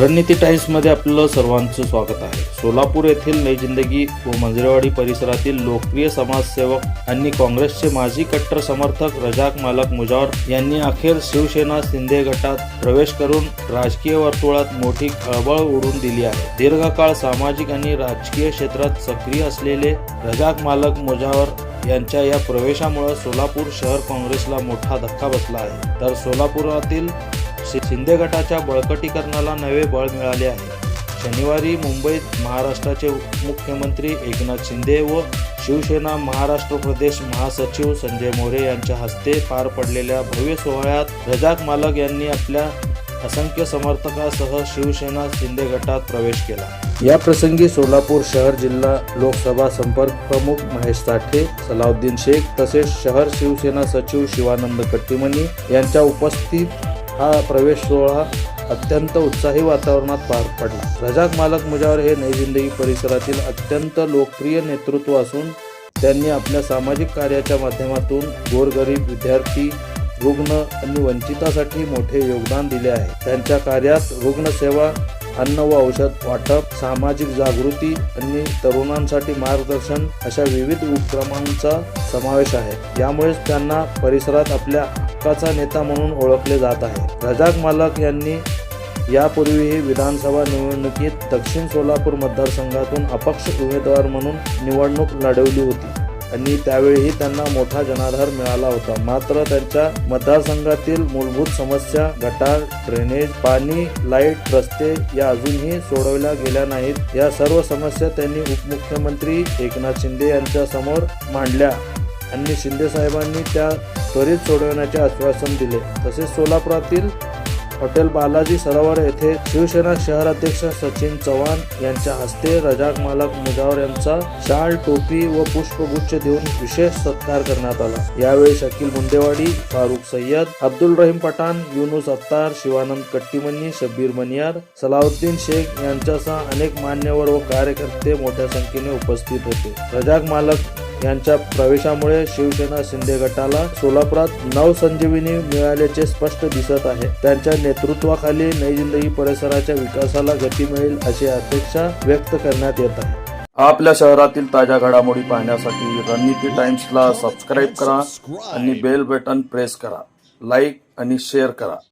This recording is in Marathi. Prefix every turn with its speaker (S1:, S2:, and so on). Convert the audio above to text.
S1: रणनीती टाईम्समध्ये आपलं सर्वांचं स्वागत आहे. सोलापूर येथील नई जिंदगी व मंजरेवाडी परिसरातील लोकप्रिय समाजसेवक आणि काँग्रेसचे माजी कट्टर समर्थक रजाक मालक मुजावर यांनी अखेर शिवसेना शिंदे गटात प्रवेश करून राजकीय वर्तुळात मोठी खळबळ उडून दिली आहे. दीर्घकाळ सामाजिक आणि राजकीय क्षेत्रात सक्रिय असलेले रजाक मालक मुजावर यांच्या या प्रवेशामुळे सोलापूर शहर काँग्रेसला मोठा धक्का बसला आहे. तर सोलापुरातील शिंदे गटाच्या बळकटीकरणाला नवे बळ मिळाले आहे. शनिवारी मुंबईत महाराष्ट्राचे मुख्यमंत्री एकनाथ शिंदे व शिवसेना महाराष्ट्र प्रदेश महासचिव संजय मोरे यांच्या हस्ते पार पडलेल्या भव्य सोहळ्यात रजाक मालक यांनी आपल्या असंख्य समर्थकासह शिवसेना शिंदे गटात प्रवेश केला. या प्रसंगी सोलापूर शहर जिल्हा लोकसभा संपर्क प्रमुख महेश साठे सलाउद्दीन शेख तसेच शहर शिवसेना सचिव शिवानंद कट्टीमणी यांच्या उपस्थित हा प्रवेश सोहळा अत्यंत उत्साही वातावरणात पार पडला. रजाक मालक मुजावर हे नई जिंदगी परिसरातील अत्यंत लोकप्रिय नेतृत्व असून त्यांनी आपल्या सामाजिक कार्याच्या माध्यमातून गोरगरीब विद्यार्थी रुग्ण आणि वंचितासाठी मोठे योगदान दिले आहे. त्यांच्या कार्यात रुग्णसेवा अन्न व औषध वाटप सामाजिक जागृती आणि तरुणांसाठी मार्गदर्शन अशा विविध उपक्रमांचा समावेश आहे. यामुळेच त्यांना परिसरात आपल्या हक्काचा नेता म्हणून ओळखले जात आहे. रजाक मालक यांनी यापूर्वीही विधानसभा निवडणुकीत दक्षिण सोलापूर मतदारसंघातून अपक्ष उमेदवार म्हणून निवडणूक लढवली होती आणि त्यावेळीही त्यांना मोठा जनाधार मिळाला होता. मात्र त्यांच्या मतदारसंघातील मूलभूत समस्या गटार ड्रेनेज पाणी लाइट रस्ते या अजूनही सोडवल्या गेल्या नाहीत. या सर्व समस्या त्यांनी उपमुख्यमंत्री एकनाथ शिंदे यांच्या समोर मांडल्या आणि शिंदे साहेबांनी त्या त्वरित सोडवण्याचे आश्वासन दिले. तसेच सोलापुरातील हॉटेल बालाजी सरोवर येथे शिवसेना शहराध्यक्ष सचिन चव्हाण यांच्या हस्ते रजाक मालक मुजावर यांचा शाल टोपी व पुष्पगुच्छ देऊन विशेष सत्कार करण्यात आला. यावेळी शकील मुंडेवाडी फारुख सय्यद अब्दुल रहीम पठाण युनुस अत्तार शिवानंद कट्टीमनी शब्बीर मनियार सलाउद्दीन शेख यांच्यासह अनेक मान्यवर व कार्यकर्ते मोठ्या संख्येने उपस्थित होते. रजाक मालक यांच्या प्रवेशामुळे शिवसेना शिंदे गटाला सोलापुरात नवसंजीवनी मिळाल्याचे स्पष्ट दिसत आहे. त्यांच्या नेतृत्वाखाली नई जिंदगी परिसराच्या विकासाला गती मिळेल अशी अपेक्षा व्यक्त करण्यात येत आहे. आपल्या शहरातील ताज्या घडामोडी पाहण्यासाठी रणनीती टाइम्सला सबस्क्राईब करा आणि बेल बटन प्रेस करा. लाईक आणि शेअर करा.